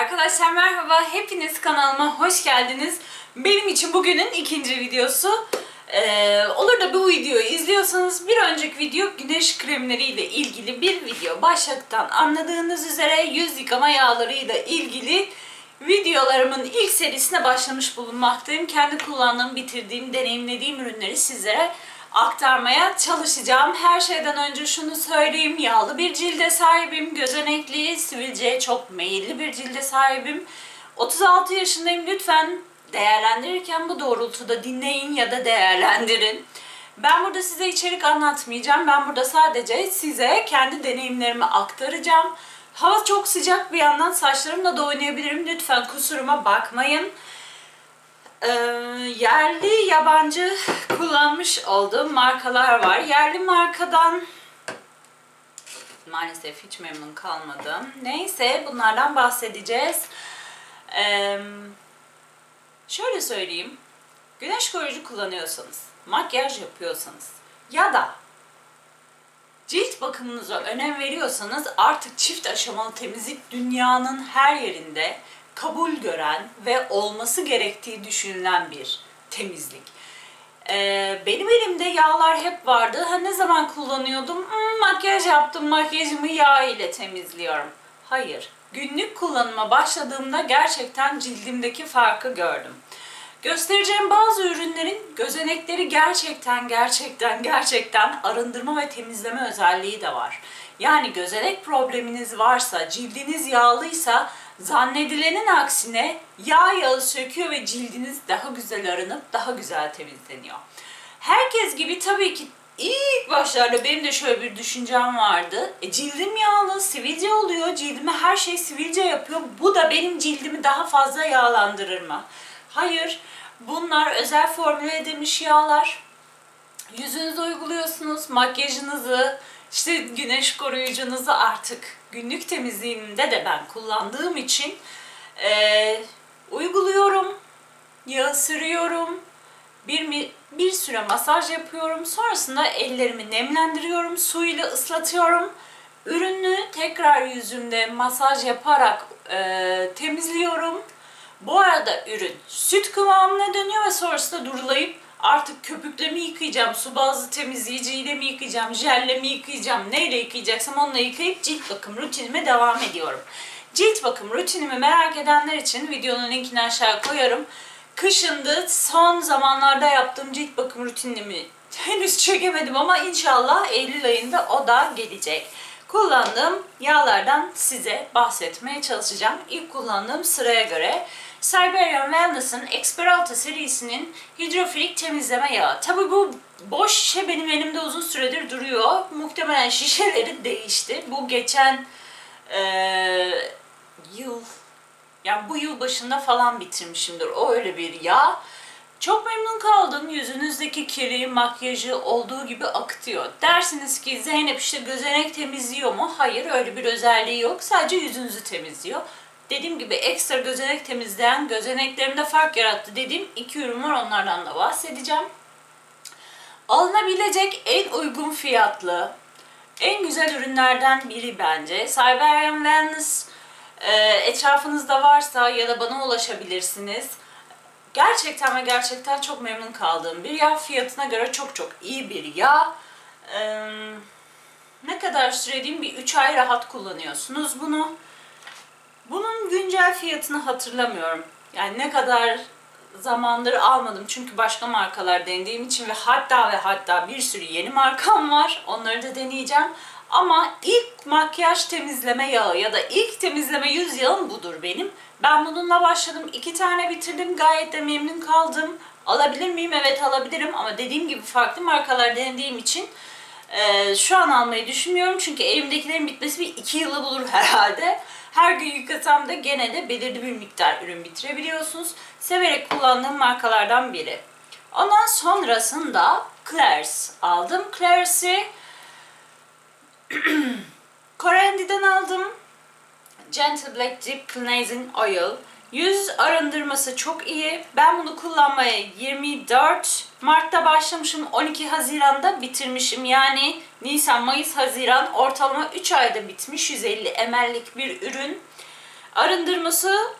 Arkadaşlar merhaba, hepiniz kanalıma hoş geldiniz. Benim için bugünün ikinci videosu. Ee, olur da bu videoyu izliyorsanız bir önceki video güneş kremleriyle ilgili bir video. Başlıktan anladığınız üzere yüz yıkama yağlarıyla ilgili videolarımın ilk serisine başlamış bulunmaktayım. Kendi kullandığım, bitirdiğim, deneyimlediğim ürünleri sizlere aktarmaya çalışacağım. Her şeyden önce şunu söyleyeyim. Yağlı bir cilde sahibim. Gözenekli, sivilceye çok meyilli bir cilde sahibim. 36 yaşındayım. Lütfen değerlendirirken bu doğrultuda dinleyin ya da değerlendirin. Ben burada size içerik anlatmayacağım. Ben burada sadece size kendi deneyimlerimi aktaracağım. Hava çok sıcak bir yandan saçlarımla da oynayabilirim. Lütfen kusuruma bakmayın. Ee, yerli yabancı kullanmış olduğum markalar var. Yerli markadan maalesef hiç memnun kalmadım. Neyse bunlardan bahsedeceğiz. Ee, şöyle söyleyeyim. Güneş koruyucu kullanıyorsanız, makyaj yapıyorsanız ya da cilt bakımınıza önem veriyorsanız artık çift aşamalı temizlik dünyanın her yerinde kabul gören ve olması gerektiği düşünülen bir temizlik. Ee, benim elimde yağlar hep vardı. Ha, ne zaman kullanıyordum? Hmm, makyaj yaptım, makyajımı yağ ile temizliyorum. Hayır, günlük kullanıma başladığımda gerçekten cildimdeki farkı gördüm. Göstereceğim bazı ürünlerin gözenekleri gerçekten gerçekten gerçekten arındırma ve temizleme özelliği de var. Yani gözenek probleminiz varsa, cildiniz yağlıysa zannedilenin aksine yağ yağı söküyor ve cildiniz daha güzel arınıp daha güzel temizleniyor. Herkes gibi tabii ki ilk başlarda benim de şöyle bir düşüncem vardı. E, cildim yağlı, sivilce oluyor, cildime her şey sivilce yapıyor. Bu da benim cildimi daha fazla yağlandırır mı? Hayır, bunlar özel formüle edilmiş yağlar. Yüzünüze uyguluyorsunuz, makyajınızı, işte güneş koruyucunuzu artık günlük temizliğimde de ben kullandığım için eee, uyguluyorum, yağı sürüyorum, bir, bir süre masaj yapıyorum. Sonrasında ellerimi nemlendiriyorum, suyla ıslatıyorum. Ürünü tekrar yüzümde masaj yaparak eee, temizliyorum. Bu arada ürün süt kıvamına dönüyor ve sonrasında durulayıp artık köpükle mi yıkayacağım, su bazlı temizleyiciyle mi yıkayacağım, jelle mi yıkayacağım, neyle yıkayacaksam onunla yıkayıp cilt bakım rutinime devam ediyorum. Cilt bakım rutinimi merak edenler için videonun linkini aşağı koyarım. Kışındı son zamanlarda yaptığım cilt bakım rutinimi henüz çekemedim ama inşallah Eylül ayında o da gelecek. Kullandığım yağlardan size bahsetmeye çalışacağım. İlk kullandığım sıraya göre Siberian Wellness'ın Experalta serisinin hidrofilik temizleme yağı. Tabi bu boş şişe benim elimde uzun süredir duruyor. Muhtemelen şişeleri değişti. Bu geçen eee, yıl yani bu yıl başında falan bitirmişimdir. O öyle bir yağ. Çok memnun kaldım. Yüzünüzdeki kiri, makyajı olduğu gibi akıtıyor. Dersiniz ki Zeynep işte gözenek temizliyor mu? Hayır öyle bir özelliği yok. Sadece yüzünüzü temizliyor. Dediğim gibi ekstra gözenek temizleyen, gözeneklerimde fark yarattı dediğim iki ürün var. Onlardan da bahsedeceğim. Alınabilecek en uygun fiyatlı, en güzel ürünlerden biri bence. Siberian Wellness e, etrafınızda varsa ya da bana ulaşabilirsiniz. Gerçekten ve gerçekten çok memnun kaldığım bir yağ. Fiyatına göre çok çok iyi bir yağ. Ee, ne kadar sürediğim bir 3 ay rahat kullanıyorsunuz bunu. Bunun güncel fiyatını hatırlamıyorum. Yani ne kadar zamandır almadım çünkü başka markalar denediğim için ve hatta ve hatta bir sürü yeni markam var. Onları da deneyeceğim. Ama ilk makyaj temizleme yağı ya da ilk temizleme yüz yağım budur benim. Ben bununla başladım. iki tane bitirdim. Gayet de memnun kaldım. Alabilir miyim? Evet alabilirim. Ama dediğim gibi farklı markalar denediğim için e, şu an almayı düşünmüyorum. Çünkü elimdekilerin bitmesi bir iki yılı bulur herhalde. Her gün yıkasam da gene de belirli bir miktar ürün bitirebiliyorsunuz. Severek kullandığım markalardan biri. Ondan sonrasında Claire's aldım. Claire's'i Corendi'den aldım. Gentle Black Deep Cleansing Oil. Yüz arındırması çok iyi. Ben bunu kullanmaya 24 Mart'ta başlamışım. 12 Haziran'da bitirmişim. Yani Nisan, Mayıs, Haziran ortalama 3 ayda bitmiş. 150 ml'lik bir ürün. Arındırması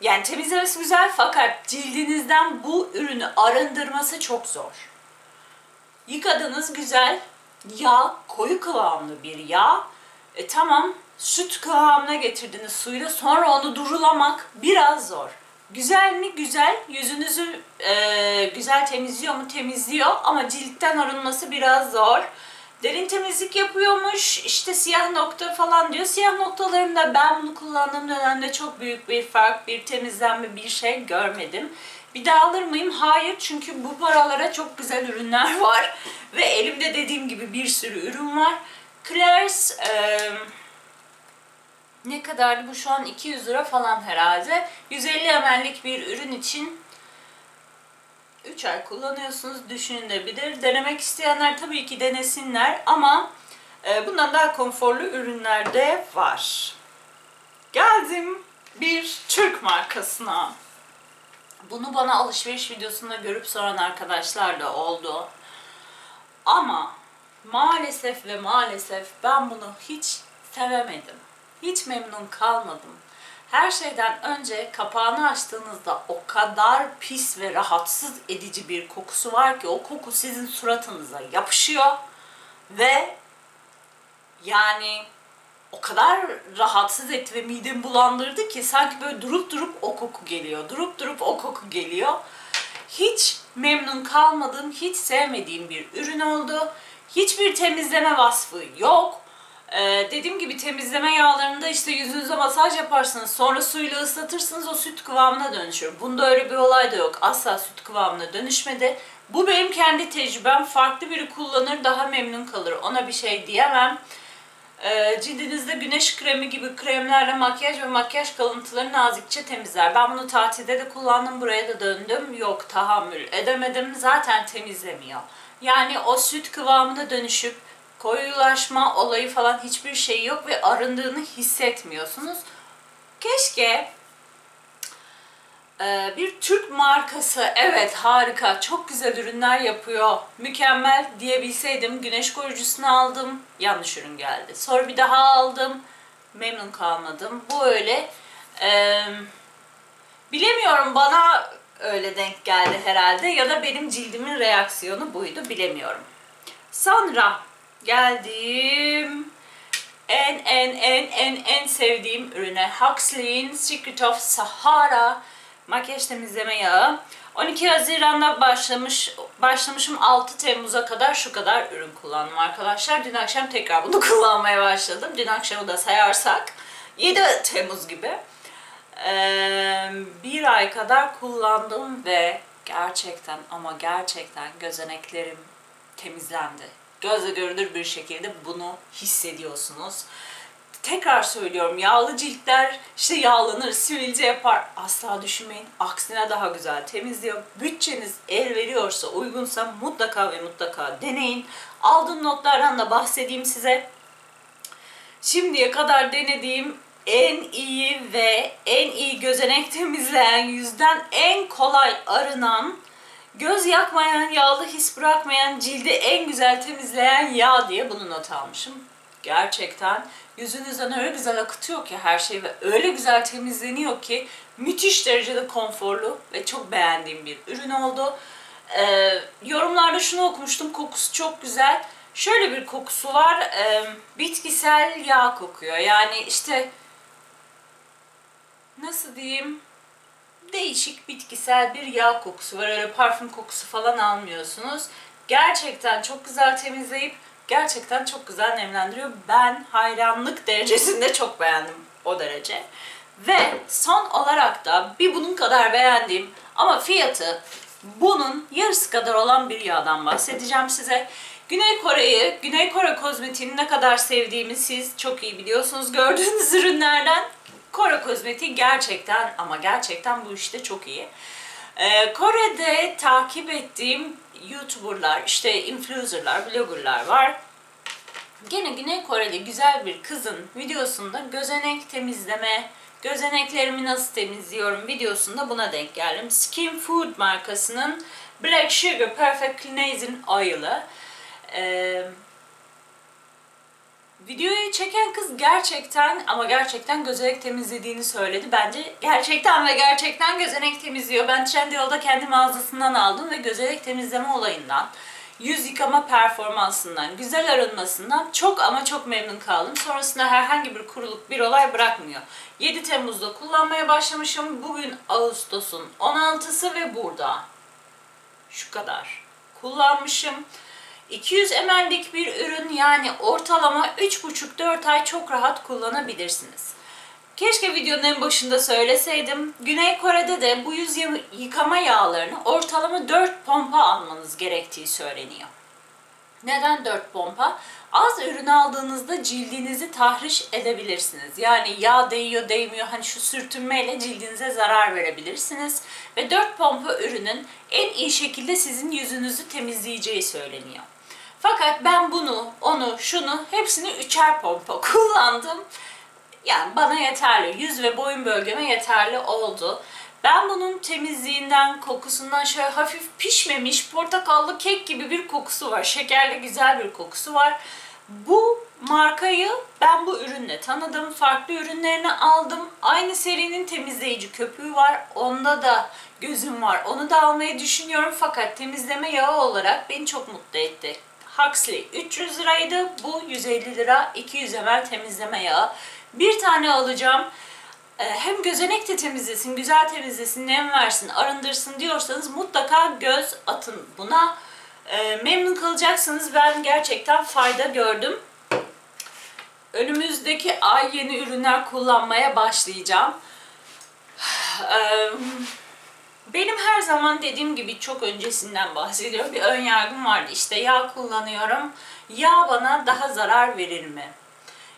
yani temizlemesi güzel fakat cildinizden bu ürünü arındırması çok zor. Yıkadınız güzel yağ, koyu kıvamlı bir yağ. E tamam süt kıvamına getirdiniz suyla sonra onu durulamak biraz zor. Güzel mi? Güzel. Yüzünüzü e, güzel temizliyor mu? Temizliyor ama ciltten arınması biraz zor. Derin temizlik yapıyormuş. işte siyah nokta falan diyor. Siyah noktalarında ben bunu kullandığım dönemde çok büyük bir fark, bir temizlenme, bir şey görmedim. Bir daha alır mıyım? Hayır. Çünkü bu paralara çok güzel ürünler var. Ve elimde dediğim gibi bir sürü ürün var. Claire's eee ne kadardı bu şu an 200 lira falan herhalde. 150 ml'lik bir ürün için 3 ay kullanıyorsunuz düşünülebilir. Denemek isteyenler tabii ki denesinler ama e, bundan daha konforlu ürünler de var. Geldim bir Türk markasına. Bunu bana alışveriş videosunda görüp soran arkadaşlar da oldu. Ama maalesef ve maalesef ben bunu hiç sevemedim. Hiç memnun kalmadım. Her şeyden önce kapağını açtığınızda o kadar pis ve rahatsız edici bir kokusu var ki o koku sizin suratınıza yapışıyor ve yani o kadar rahatsız etti ve midemi bulandırdı ki sanki böyle durup durup o koku geliyor. Durup durup o koku geliyor. Hiç memnun kalmadığım, hiç sevmediğim bir ürün oldu. Hiçbir temizleme vasfı yok. Ee, dediğim gibi temizleme yağlarında işte yüzünüze masaj yaparsınız sonra suyla ıslatırsınız o süt kıvamına dönüşür. Bunda öyle bir olay da yok. Asla süt kıvamına dönüşmedi. Bu benim kendi tecrübem. Farklı biri kullanır daha memnun kalır. Ona bir şey diyemem. Ee, cildinizde güneş kremi gibi kremlerle makyaj ve makyaj kalıntıları nazikçe temizler. Ben bunu tatilde de kullandım. Buraya da döndüm. Yok tahammül edemedim. Zaten temizlemiyor. Yani o süt kıvamına dönüşüp koyulaşma olayı falan hiçbir şey yok ve arındığını hissetmiyorsunuz. Keşke e, bir Türk markası evet harika çok güzel ürünler yapıyor mükemmel diyebilseydim güneş koruyucusunu aldım yanlış ürün geldi. Sonra bir daha aldım memnun kalmadım. Bu öyle e, bilemiyorum bana öyle denk geldi herhalde ya da benim cildimin reaksiyonu buydu bilemiyorum. Sonra geldim en en en en en sevdiğim ürüne Huxley'in Secret of Sahara makyaj temizleme yağı. 12 Haziran'da başlamış başlamışım 6 Temmuz'a kadar şu kadar ürün kullandım arkadaşlar. Dün akşam tekrar bunu kullanmaya başladım. Dün akşamı da sayarsak 7 Temmuz gibi. Ee, bir ay kadar kullandım ve gerçekten ama gerçekten gözeneklerim temizlendi gözle görülür bir şekilde bunu hissediyorsunuz. Tekrar söylüyorum yağlı ciltler işte yağlanır, sivilce yapar. Asla düşünmeyin. Aksine daha güzel temizliyor. Bütçeniz el veriyorsa, uygunsa mutlaka ve mutlaka deneyin. Aldığım notlardan da bahsedeyim size. Şimdiye kadar denediğim en iyi ve en iyi gözenek temizleyen, yüzden en kolay arınan Göz yakmayan, yağlı his bırakmayan, cildi en güzel temizleyen yağ diye bunu not almışım. Gerçekten yüzünüzden öyle güzel akıtıyor ki her şey ve öyle güzel temizleniyor ki müthiş derecede konforlu ve çok beğendiğim bir ürün oldu. Ee, yorumlarda şunu okumuştum, kokusu çok güzel. Şöyle bir kokusu var, e, bitkisel yağ kokuyor. Yani işte nasıl diyeyim, değişik bitkisel bir yağ kokusu var. Öyle parfüm kokusu falan almıyorsunuz. Gerçekten çok güzel temizleyip gerçekten çok güzel nemlendiriyor. Ben hayranlık derecesinde çok beğendim o derece. Ve son olarak da bir bunun kadar beğendiğim ama fiyatı bunun yarısı kadar olan bir yağdan bahsedeceğim size. Güney Kore'yi, Güney Kore kozmetiğini ne kadar sevdiğimi siz çok iyi biliyorsunuz gördüğünüz ürünlerden. Kore kozmetiği gerçekten ama gerçekten bu işte çok iyi. Ee, Kore'de takip ettiğim YouTuber'lar, işte influencer'lar, blogger'lar var. Gene Güney Koreli güzel bir kızın videosunda gözenek temizleme, gözeneklerimi nasıl temizliyorum videosunda buna denk geldim. Skin Food markasının Black Sugar Perfect Cleansing Oil'ı. Ee, Videoyu çeken kız gerçekten ama gerçekten gözenek temizlediğini söyledi. Bence gerçekten ve gerçekten gözenek temizliyor. Ben Trendyol'da kendi mağazasından aldım ve gözenek temizleme olayından, yüz yıkama performansından, güzel arınmasından çok ama çok memnun kaldım. Sonrasında herhangi bir kuruluk bir olay bırakmıyor. 7 Temmuz'da kullanmaya başlamışım. Bugün Ağustos'un 16'sı ve burada. Şu kadar. Kullanmışım. 200 ml'lik bir ürün yani ortalama 3,5-4 ay çok rahat kullanabilirsiniz. Keşke videonun en başında söyleseydim. Güney Kore'de de bu yüz yı- yıkama yağlarını ortalama 4 pompa almanız gerektiği söyleniyor. Neden 4 pompa? Az ürün aldığınızda cildinizi tahriş edebilirsiniz. Yani yağ değiyor değmiyor hani şu sürtünmeyle cildinize zarar verebilirsiniz. Ve 4 pompa ürünün en iyi şekilde sizin yüzünüzü temizleyeceği söyleniyor. Fakat ben bunu, onu, şunu hepsini üçer pompa kullandım. Yani bana yeterli. Yüz ve boyun bölgeme yeterli oldu. Ben bunun temizliğinden, kokusundan şöyle hafif pişmemiş portakallı kek gibi bir kokusu var. Şekerli güzel bir kokusu var. Bu markayı ben bu ürünle tanıdım. Farklı ürünlerini aldım. Aynı serinin temizleyici köpüğü var. Onda da gözüm var. Onu da almayı düşünüyorum. Fakat temizleme yağı olarak beni çok mutlu etti. Huxley 300 liraydı. Bu 150 lira 200 ml temizleme yağı. Bir tane alacağım. Ee, Hem gözenek de temizlesin, güzel temizlesin, nem versin, arındırsın diyorsanız mutlaka göz atın buna. Ee, Memnun kalacaksınız. Ben gerçekten fayda gördüm. Önümüzdeki ay yeni ürünler kullanmaya başlayacağım. Benim her zaman dediğim gibi çok öncesinden bahsediyorum. Bir ön yargım vardı. İşte yağ kullanıyorum. Yağ bana daha zarar verir mi?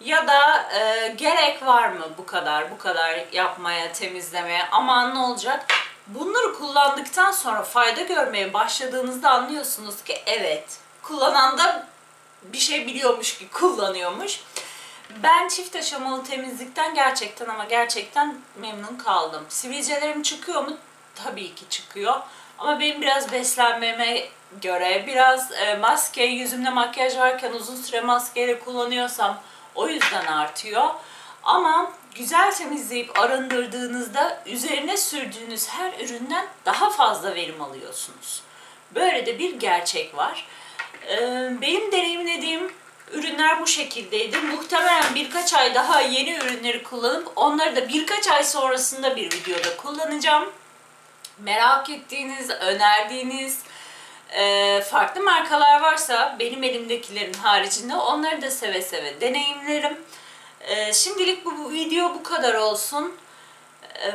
Ya da e, gerek var mı bu kadar, bu kadar yapmaya, temizlemeye? Aman ne olacak? Bunları kullandıktan sonra fayda görmeye başladığınızda anlıyorsunuz ki evet, kullanan da bir şey biliyormuş ki kullanıyormuş. Ben çift aşamalı temizlikten gerçekten ama gerçekten memnun kaldım. Sivilcelerim çıkıyor mu? Tabii ki çıkıyor. Ama benim biraz beslenmeme göre, biraz e, maske, yüzümde makyaj varken uzun süre maskeyle kullanıyorsam o yüzden artıyor. Ama güzel temizleyip arındırdığınızda üzerine sürdüğünüz her üründen daha fazla verim alıyorsunuz. Böyle de bir gerçek var. Ee, Benim deneyimlediğim ürünler bu şekildeydi. Muhtemelen birkaç ay daha yeni ürünleri kullanıp onları da birkaç ay sonrasında bir videoda kullanacağım. Merak ettiğiniz, önerdiğiniz e, farklı markalar varsa benim elimdekilerin haricinde onları da seve seve deneyimlerim. E, Şimdilik bu, bu video bu kadar olsun. Ee,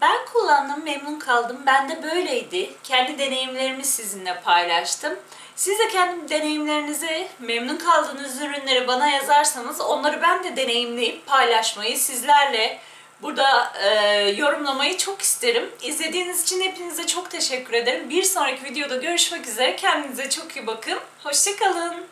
Ben kullandım, memnun kaldım. Ben de böyleydi. Kendi deneyimlerimi sizinle paylaştım. Siz de kendi deneyimlerinizi, memnun kaldığınız ürünleri bana yazarsanız onları ben de deneyimleyip paylaşmayı sizlerle burada e, yorumlamayı çok isterim. İzlediğiniz için hepinize çok teşekkür ederim. Bir sonraki videoda görüşmek üzere. Kendinize çok iyi bakın. Hoşçakalın.